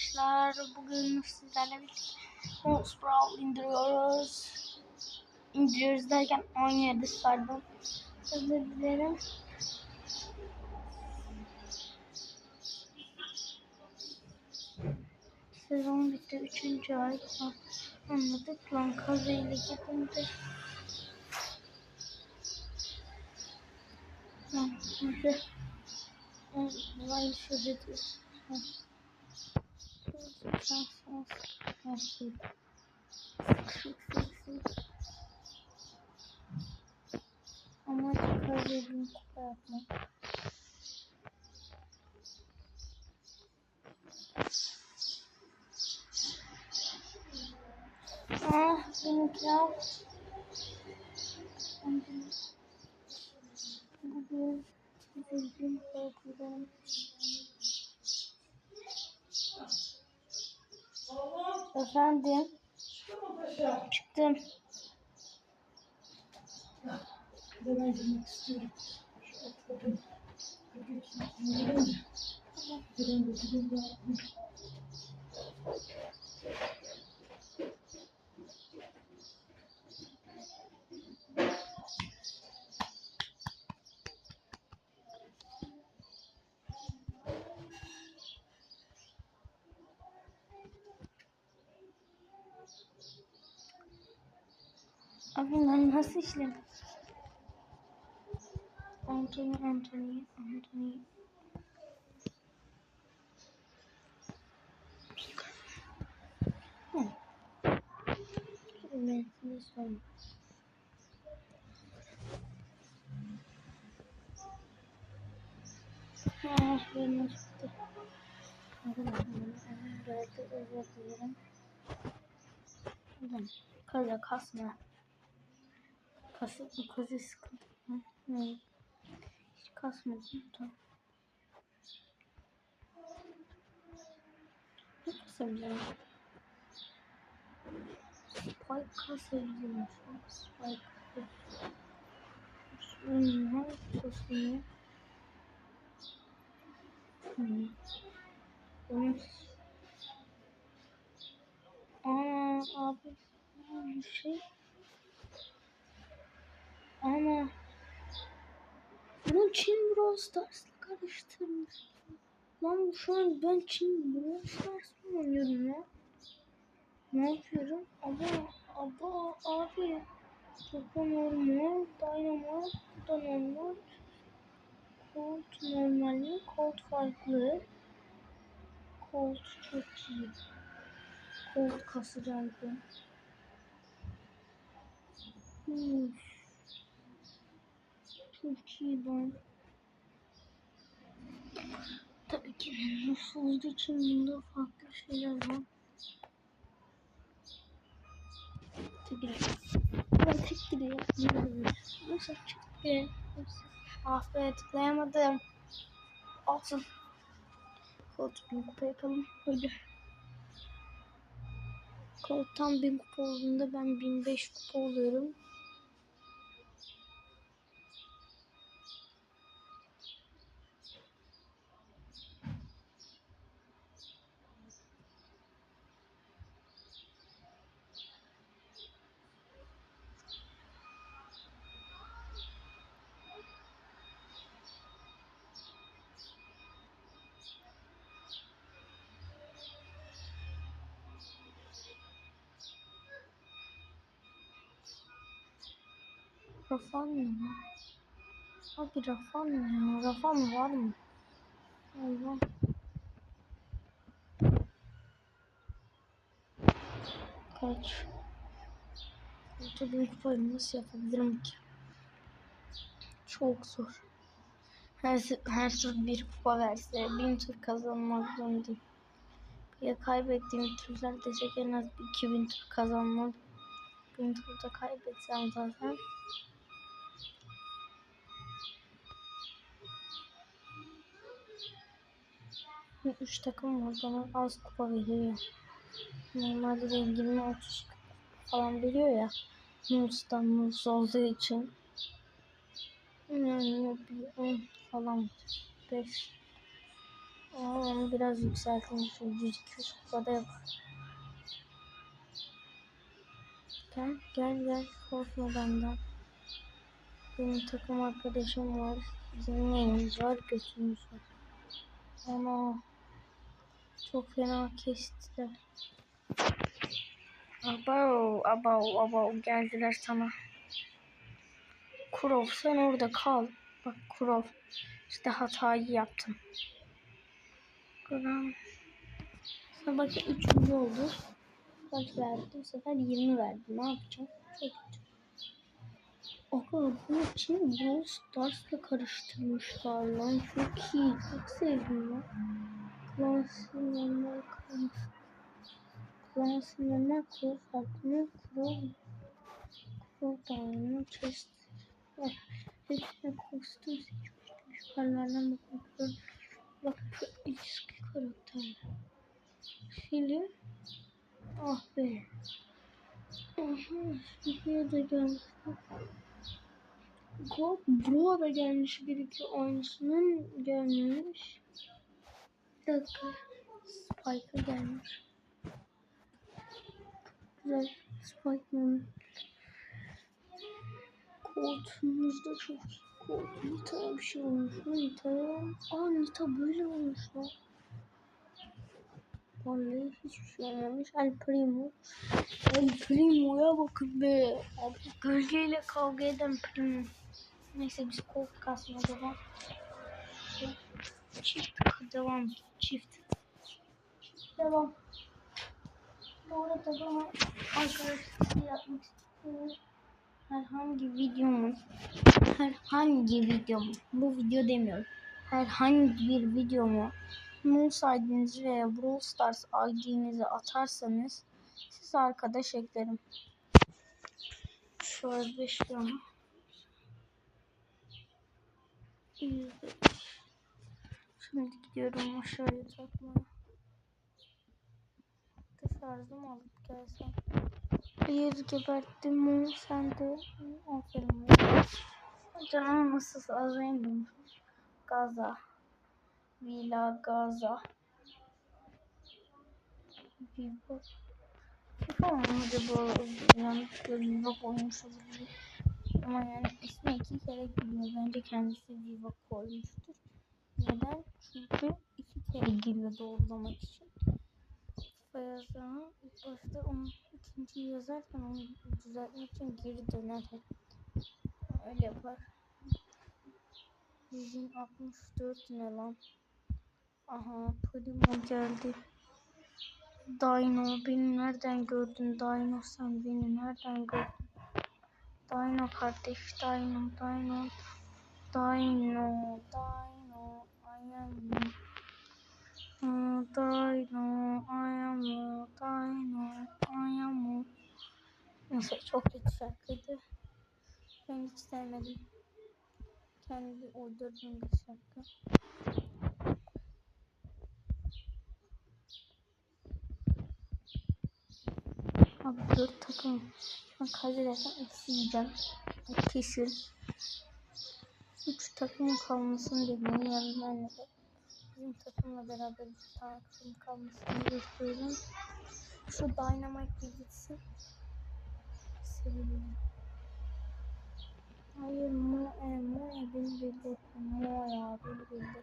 arkadaşlar. Bugün sizlerle birlikte Mouse Brawl indiriyoruz. İndiriyoruz derken oynuyoruz pardon. Özür dilerim. Sezon bitti. Üçüncü ay. Anladık lan kazayla gidince. Ha, hadi. Vay şöhreti. Ha. Sık sık sık. Ama çıkarıyorum kupa yapmak. Ah benimkiler. Bugün üzüldüm korkudan. Efendim. Çıktım. Ben girmek istiyorum. Abi ben nasıl işlem? Anthony, Anthony, Anthony. Hı. Ben size sorayım. Ah benim çıktı. Belki özür dilerim. Kaza kasma. Mı kazı mı? Ne? Hiç kasmadım da. Ne kasabilirim? Spike kasabilirim. Spike. Hmm, hangi kostümü? Hmm. Benim... Aa abi. Bir şey. Ana. Bunu Çin Brawl Stars'la karıştırmış. Lan şu an ben Çin Brawl Stars mı oynuyorum ya? Ne yapıyorum? Aba, aba abi. Çok normal, dynamite, bu da normal. Colt normal mi? Colt farklı. Colt çok iyi. Colt kasacağım. Hmm. İyi ben. Tabii ki nasıl olduğu için bunda farklı şeyler var. Gidiyor. Ben tek gidiyor. Nasıl be? Ah be tıklayamadım. Olsun. Koltuk bin kupa yapalım. Hadi. Koltuktan bin kupa olduğunda ben bin beş kupa oluyorum. Rafan mı? Abi Rafan mı? Rafan var mı? Allah. Kaç? Orta bir kupayı nasıl yapabilirim ki? Çok zor. Her, her tur bir kupa verse bin tur kazanmak zorundayım. Ya kaybettiğim turlar desek en az 2000 tur kazanmak. Bin turda kaybetsem zaten. Üç takım var bana az kupa veriyor. Normalde de 20-30 falan veriyor ya. Nus'tan Nus olduğu için. Yani bir 10 falan 5 Ama onu biraz yükselteyim. Şu 100-200 kupada yapar. Gel gel gel korkma benden. Benim takım arkadaşım var. Bizim neyimiz var götümüz var. Ana çok fena kestiler. Abav abav abav geldiler sana. Kurov sen orada kal. Bak Kurov işte hatayı yaptın. Kurov. Sana bak 3. oldu. Kaç verdi? Bu sefer 20 verdi. Ne yapacağım? Çok kötü. Aga bu için Brawl Stars'la karıştırmışlar lan. Çok iyi. Çok sevdim lan. Klansın yanına kalmış. Klansın yanına kuru farklı. Kuru. Kuru dağının chest. Bak. Hepsine kostüm seçmiştim. Yukarılardan bakıyorum. Bak şu eski karakterler. Şimdi Ah be. Aha, Şuraya da gelmiş. Go Bro da gelmiş bir iki oyuncusunun gelmemiş. Bir dakika. Spike'a gelmiş. Güzel. Spike'ın koltuğumuz da çok iyi. Koltuğu Nita'ya bir şey olmuş. Nita'ya. Aa Nita böyle olmuş lan. Vallahi hiçbir şey olmamış. El Primo. El Primo'ya bakın be. Abi gölgeyle kavga eden Primo. Neyse biz koltuk kasmaya devam. Çift devam. Çift. Devam. Bu arada bana arkadaşlar yapmak istiyorum. Herhangi videomun herhangi videomu bu video demiyorum. Herhangi bir videomu Moose ID'nizi veya Brawl Stars ID'nizi atarsanız size arkadaş eklerim. Şöyle 5 lira. Şimdi gidiyorum aşağıya takmaya. Şarjım alıp gelsem. Bir geberttim mu sen de aferin. Canım nasıl az önce Gaza. Villa Gaza. Viva. FIFA mı acaba? Yanlışlıkla Viva koymuş olabilir. Ama yani ismi iki kere giriyor. Bence kendisi Viva koymuştur. Neden? Çünkü iki kere giriyor doğrulamak için. Yazarım. İlk başta onu ikinci yazarken onu düzeltmek için geri döner. Öyle yapar. 164 ne lan? Aha Primo geldi. Dino beni nereden gördün? Dino sen beni nereden gördün? Dino kardeş Dino Dino Dino Dino am Dino I am Dino I am çok kötü şarkıydı. Ben hiç sevmedim. Kendi uydurduğum bir şarkı. Abi dört takım. Ben kaybedersem eksi yiyeceğim. Üç takımın kalmasını bekliyorum. Yani ben de bizim takımla beraber bir takım kalmasını bekliyorum. Şu Dynamite bir gitsin. Sevinirim. Hayır mu e mu e beni ya beni bildi.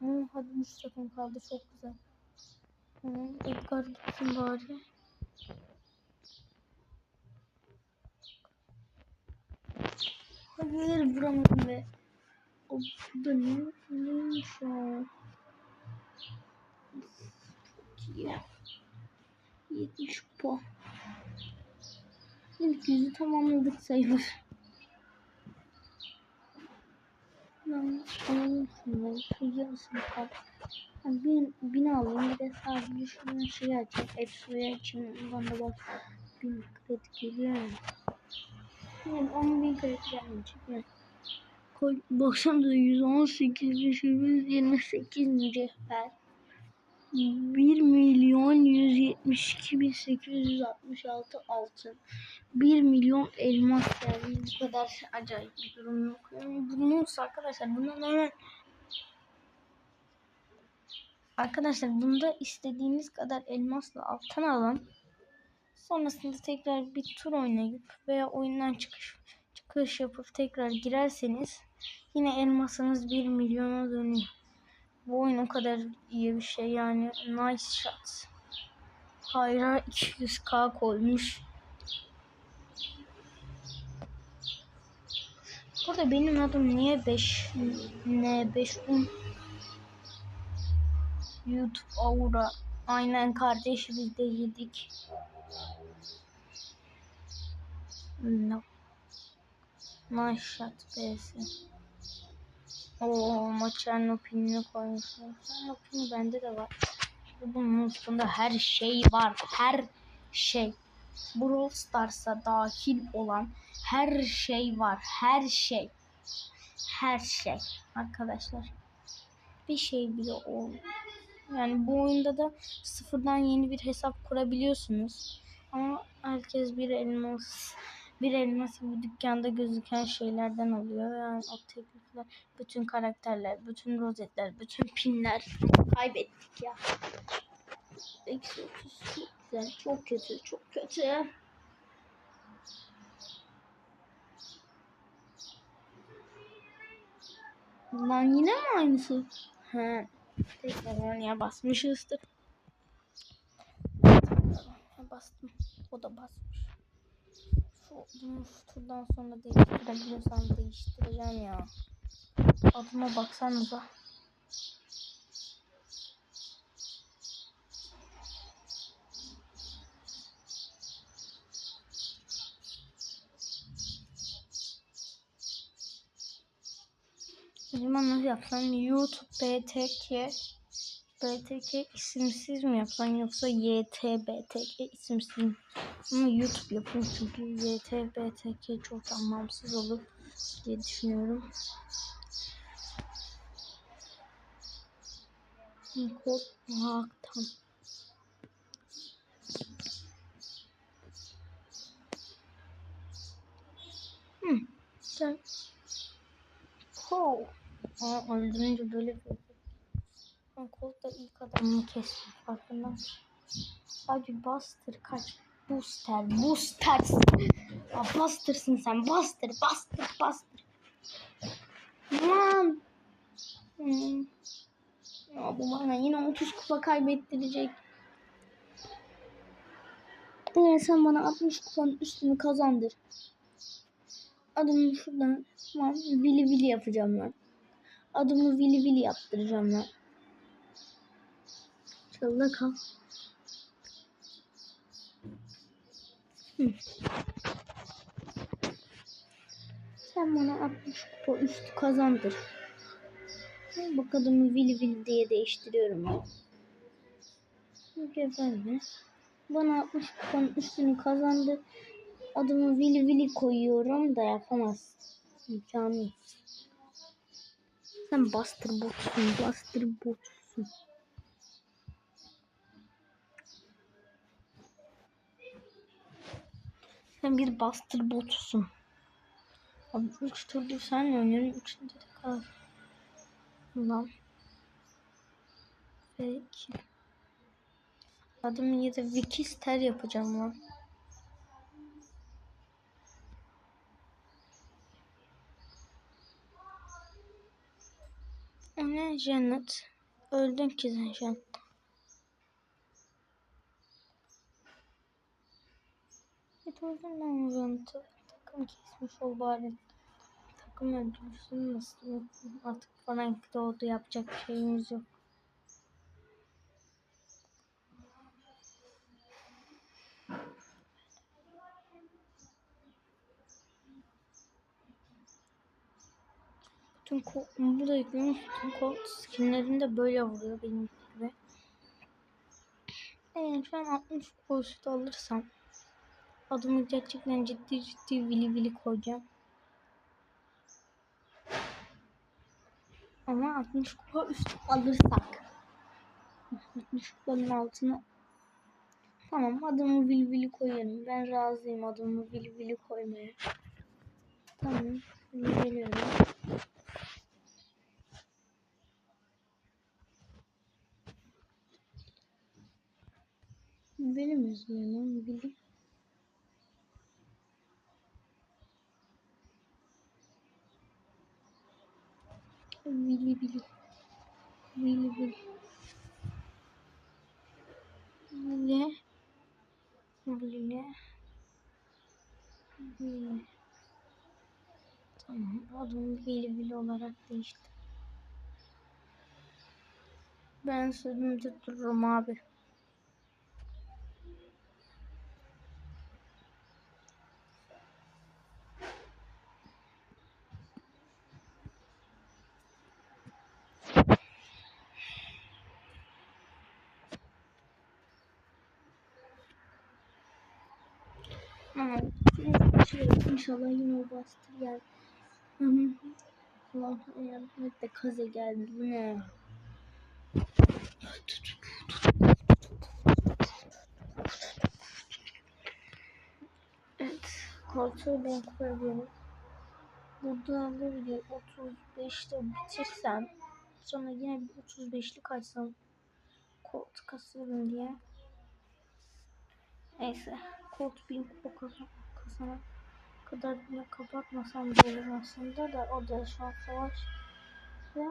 Mu hadi üç takım kaldı çok güzel. Hı, Edgar gitsin bari. Hayır vuramadım be. O bu da ne? Neymiş o? Çok iyi. 70 puan. İlk yüzü tamamladık sayılır. Ben alalım şunları. Şu yarısını kal. Ben bin, bin alayım. Bir de sadece şunun şeyi açayım. Exo'yu açayım. Bana bak. Bin kredi geliyor mu? Yani 10 bin kredi gelmeyecek. Yani. Koy, baksana 118 128 mücevher. 1 milyon 172 bin 866 altın. 1 milyon elmas yani bu kadar acayip bir durum yok. Yani bunu arkadaşlar bundan hemen Arkadaşlar bunda istediğiniz kadar elmasla altın alın. Sonrasında tekrar bir tur oynayıp veya oyundan çıkış çıkış yapıp tekrar girerseniz yine elmasınız 1 milyona dönüyor. Bu oyun o kadar iyi bir şey yani nice shot. Hayra 200k koymuş. Burada benim adım niye 5 ne 5 un YouTube Aura aynen kardeşi biz de yedik. No. Nice shot b'si. Oo maçın opinini koymuşlar. Maçın opini bende de var. Bunun üstünde her şey var. Her şey. Brawl Stars'a dahil olan her şey var. Her şey. Her şey. Arkadaşlar. Bir şey bile olmuyor. Yani bu oyunda da sıfırdan yeni bir hesap kurabiliyorsunuz. Ama herkes bir elmas bir elması bu dükkanda gözüken şeylerden oluyor. Yani o teklifler, bütün karakterler, bütün rozetler, bütün pinler kaybettik ya. Eksi 30 çok güzel, çok kötü, çok kötü. Lan yine mi aynısı? He. Tekrar oraya basmışızdır. Bastım. O da basmış. Şu, turdan sonra değiştirebiliyorsam değiştireceğim ya. Adıma baksanıza. O nasıl yapsam? YouTube BTK BTK isimsiz mi yapsam yoksa YTBTK isimsiz mi? Ama YouTube yapayım çünkü YTBTK çok anlamsız olur diye düşünüyorum. Kod ha, tam. Hmm. Sen Kol. Aa, öldürünce böyle bir ben kolda ilk adamını kestim farkında? Abi bastır kaç. Booster, booster. Bastırsın sen, bastır, bastır, bastır. Lan. Hmm. Ya bu bana yine 30 kupa kaybettirecek. Eğer sen bana 60 kupanın üstünü kazandır. Adımı şuradan tamam, vili vili yapacağım ben. Adımı vili vili yaptıracağım ben. Çalda kal. Hı. Sen bana 60 kupa üstü kazandır. Bak adımı vili vili diye değiştiriyorum ben. Geberme. Bana 60 kupanın üstünü kazandır. Adımı Vili Vili koyuyorum da yapamaz. İmkanı. Sen bastır botsun, bastır botsun. Sen bir bastır botusun. Abi 3 turdur senle oynuyorum. Üçünde de kal. Lan. Peki. Adımı ya da Wikister yapacağım lan. O ne Janet? Öldün ki sen Janet. Lan Janet'ı. Takım kesmiş ol bari. Takım öldürürsün nasıl? Artık Frank doğdu yapacak bir şeyimiz yok. Bütün kol, burada yüklemiş bütün kol skinlerinde böyle vuruyor benim gibi. Eğer şu an 60 kupa alırsam adımı gerçekten ciddi ciddi vili vili koyacağım. Ama 60 kupa üstü alırsak 60 kupanın altına Tamam adımı vili vili koyarım. Ben razıyım adımı vili vili koymaya. Tamam. Geliyorum. Benim yüzümden onu Vili vili. Vili vili. Vili. Vili. Vili. Tamam. Adımı Vili Vili olarak değişti. Ben sözümde dururum abi. Ama şey, inşallah yine o bastır hı. Allah yardım et de kaze geldi. Bu ne? Evet. Koltuğu ben koyuyorum. Burada bu video 35'te bitirsem sonra yine bir 35'lik açsam koltuk asarım diye. Neyse. Koltuk bin kupa kadar bile kapatmasam da olur aslında da o da şu an savaş ve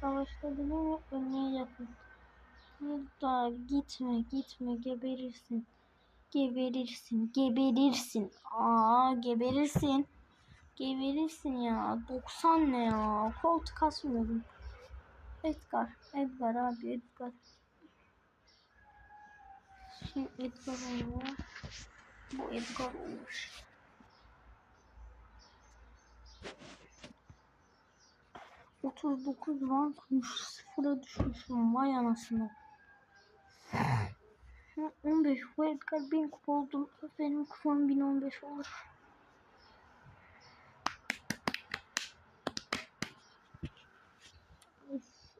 savaşta bile ölmeye yakın. Burada gitme gitme geberirsin. Geberirsin geberirsin. Aa geberirsin. Geberirsin ya. 90 ne ya? Koltuk kasmıyorum. Edgar. Edgar abi Edgar. Şimdi Edgar oluyor. Bu Edgar olmuş. Otuz dokuz rankmış. Sıfıra düşmüşüm. Vay anasını. Hı, 15 bu Edgar 1000 kupa oldum. Benim kupam 1015 olur.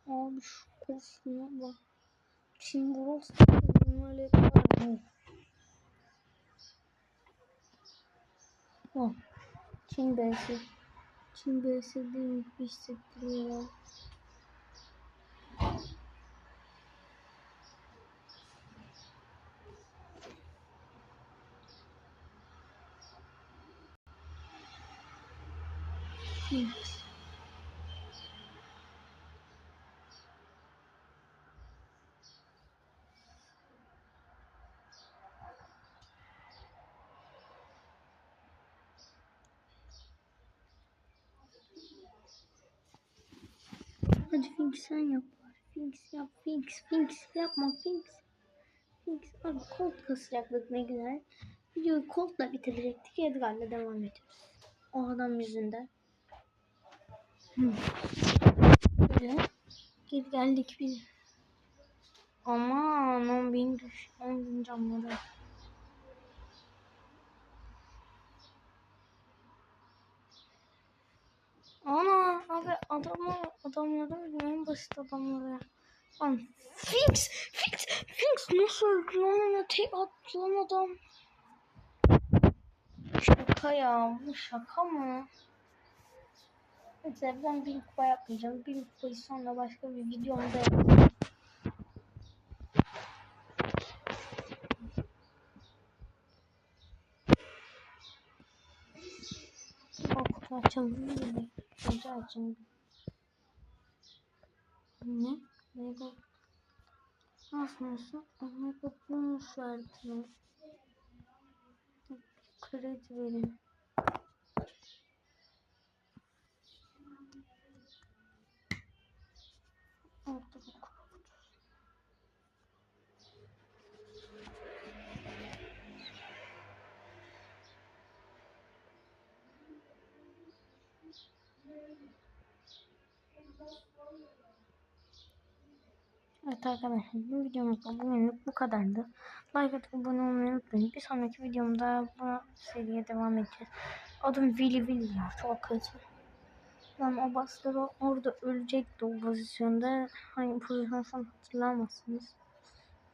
Abi şu kostüme bak. Şimdi burası normal Edgar bu. Oh. Çin B'si. B'si değil bir hissettiriyor. Evet. Hadi Finks sen yap. Finks yap. Finks. Finks yapma. Finks. Finks. Abi kolt kasacaktık ne güzel. Videoyu koltla bitirecektik. Edgar'la devam ediyoruz. O adam yüzünden. Hı. Böyle. Geri geldik biz. Aman 10 bin düş. 10 bin canları. Ana abi adamı adamları en basit adamları. Lan Finks Finks Finks nasıl öldü lan ona tek attı adam. Şaka ya bu şaka mı? Neyse ben bir kupa yapmayacağım. Bir kupayı sonra başka bir videomda yapacağım. Açalım? Önce açalım. Ne? Mega Nasılsın? Mega bonus verdi. Kredi verin. Evet arkadaşlar bu videomuzda bugünlük bu kadardı. Like atıp abone olmayı unutmayın. Bir sonraki videomda bu seriye devam edeceğiz. Adım Willy Willy ya çok kötü. Lan o basları orada ölecekti o pozisyonda. Hangi pozisyon hatırlamazsınız.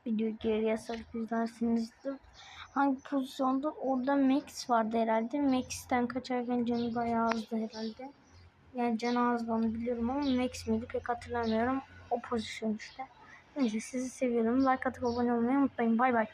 Videoyu geriye sarıp izlersinizdir. Hangi pozisyonda orada Max vardı herhalde. Max'ten kaçarken canı bayağı azdı herhalde. Yani canı az onu biliyorum ama Max miydi pek hatırlamıyorum. O pozisyon işte. Neyse sizi seviyorum. Like atıp abone olmayı unutmayın. Bay bay.